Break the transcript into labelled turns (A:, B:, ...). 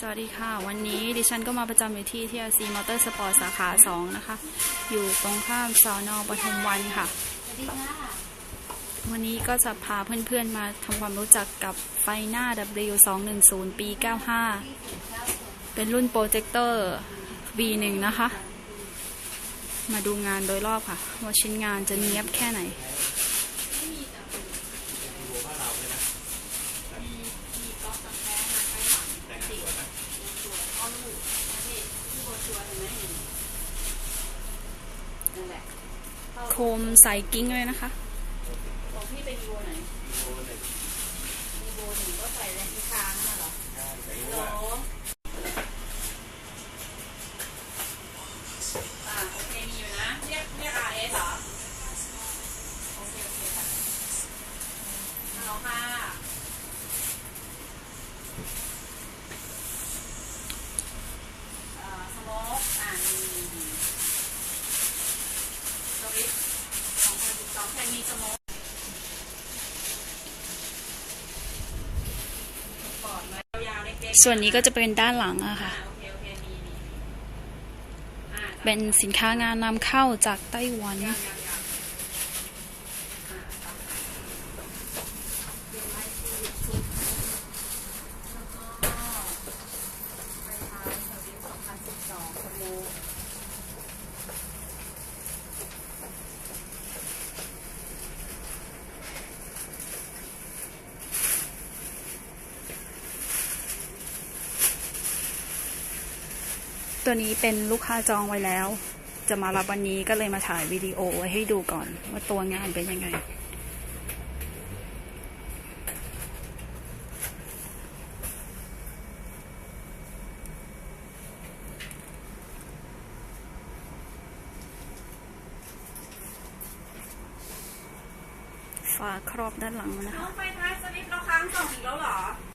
A: สวัสดีค่ะ วันนี้ดิฉันก็มาประจำอยู่ที่ TRC Motor Sport สาขา 2 นะคะ อยู่ตรงข้ามสอนอปทุมวันค่ะ วันนี้ก็จะพาเพื่อนๆมาทำความรู้จักกับไฟหน้า W210 ปี 95 เป็นรุ่นโปรเจคเตอร์ V1 นะคะ มาดูงานโดยรอบค่ะ ว่าชิ้นงานจะเนียบแค่ไหน โคมใส่กิ้งเลยนะคะ
B: ของพี่เป็นอีโวไหนอีโวหนึ่งก็ใส่แรงอีทางนั่นเหรอโหลอ่าโอเคมีอยู่นะเรียกเรียก RS เหรอโอเคโอเคค่ะฮัลโหลค่ะเอ่อสโมกอ่ามีสวิตส องพันสิบสองแค่มีสโมกก่อนเลยยาวๆเล็กๆ
A: ส่วนนี้ก็จะเป็นด้านหลังอะค่ะ
B: โอเคโอเคมีมีอ่า
A: เป็นสินค้างานนำเข้าจากไต้หวัน ตัวนี้เป็นลูกค้าจองไว้แล้ว จะมารับวันนี้ก็เลยมาถ่ายวิดีโอไว้ให้ดูก่อน ว่าตัวงานเป็นยังไง ฝาครอบด้านหลังนะคะ
B: น้องไฟท้ายสวิตช์เราค้างส่งอีกแล้วเหรอ